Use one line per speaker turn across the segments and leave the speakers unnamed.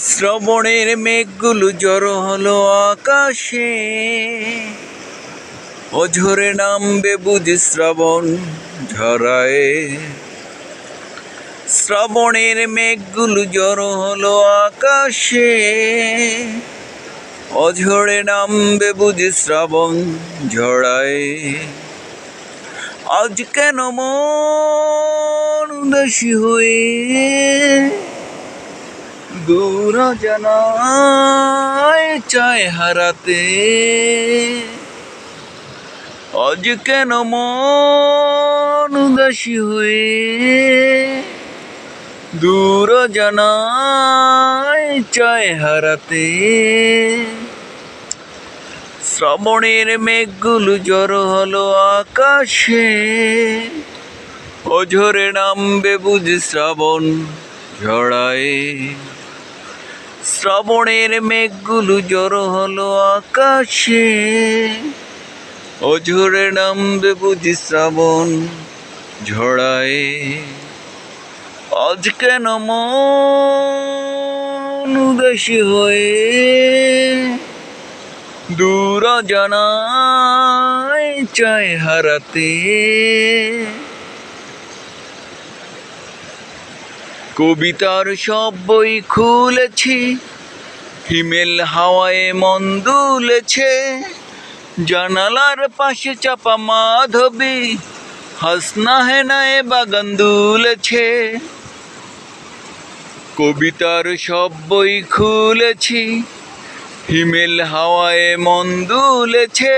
শ্রবণের মেঘগুলো জড়ো হলো আকাশে। অঝরে নামবে বুঝি শ্রাবণ ঝরায়। শ্রবণের মেঘগুলো জড়ো হলো আকাশে। অঝরে নামবে বুঝি শ্রাবণ ঝড়ায় আজ কেন মন উদাসী হয়ে দূর জানায় চায় হারাতে। আজ কেন মন উদাসী হয়ে? দূর জানায় চায় হারাতে। শ্রাবণের মেঘগুলো জড়ো হলো আকাশে। অঝরে নামবে বুঝি শ্রাবণ ঝড়ায়। শ্রাবণের মেঘগুলো জড়ো হলো আকাশে। অঝরে নামবে বুঝি শ্রাবণ ঝড়ায়। আজ কেন উদাসী হয়ে? দূর জানায় চায় হারাতে। কবিতার সব বই খুলেছি, হিমেল হাওয়ায় মন দুলেছে, জানালার পাশে চাপা মাধবী, হাসনা হেনায় বাগান দুলেছে। কবিতার সব বই খুলেছি, হিমেল হাওয়ায় মন দুলেছে,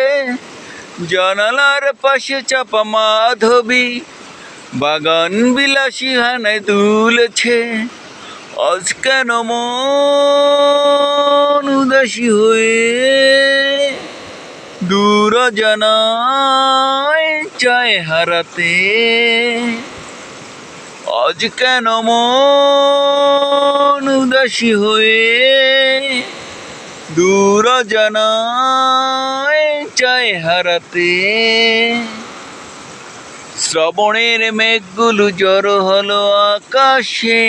জানালার পাশে চাপা মাধবী বাগান বিলাসী হানায় দুলেছে। আজ কেন মন উদাসী হয়ে দূর জানায় চায় হারাতে? আজ কেন মন উদাসী হয়ে দূর জানায় চায় হারাতে? শ্রবণের মেঘগুলো জড়ো হলো আকাশে।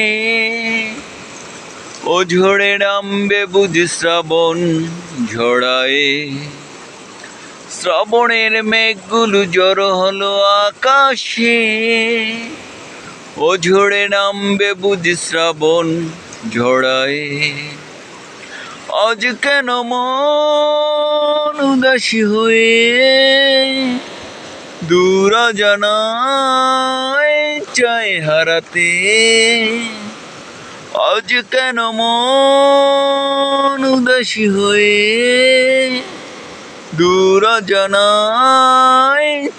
ও ঝড়ে নামবে বুঝি শ্রাবণ ঝড়ায়। শ্রাবণের মেঘগুলো জড়ো হলো আকাশে। ও ঝড়ে নামবে বুঝি শ্রাবণ ঝড়ায়। আজ কেন মন উদাসী হয়ে দূর চায় হারাতে। আজ কেন মন উদাসী হয়ে? দূর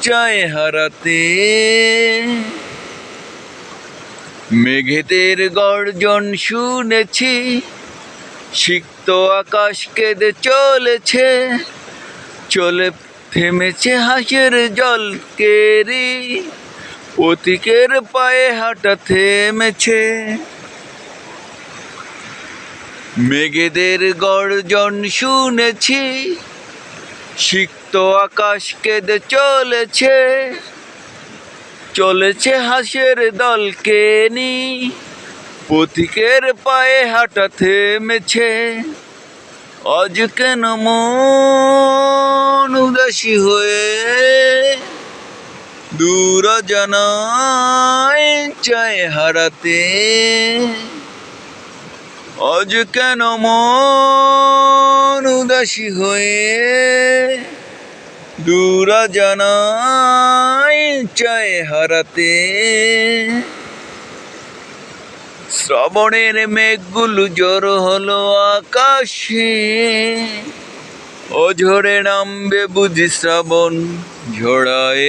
চায় হারাতে। মেঘেদের গর্জন শুনেছি, সিক্ত আকাশ কেঁদে চলেছে। চলে থেমেছে হাসের জল কেরি পথিকের পায়ে হাঁটা থেমেছে। মেঘেদের গর্জন শুনেছি, সিক্ত আকাশ কেঁদে চলেছে। চলেছে হাসের দলকে নি পথিকের পায়ে হাঁটা থেমেছে। আজ কেন মন উদাসী হয়ে দূর জানায় চায় হারাতে। আজ কেন মন উদাসী হয়ে দূর জানায় চায় হারাতে? শ্রবণের মেঘগুলো জড়ো হলো আকাশে। ও ঝরে নামবে বুঝি শ্রাবণ ঝড়ায়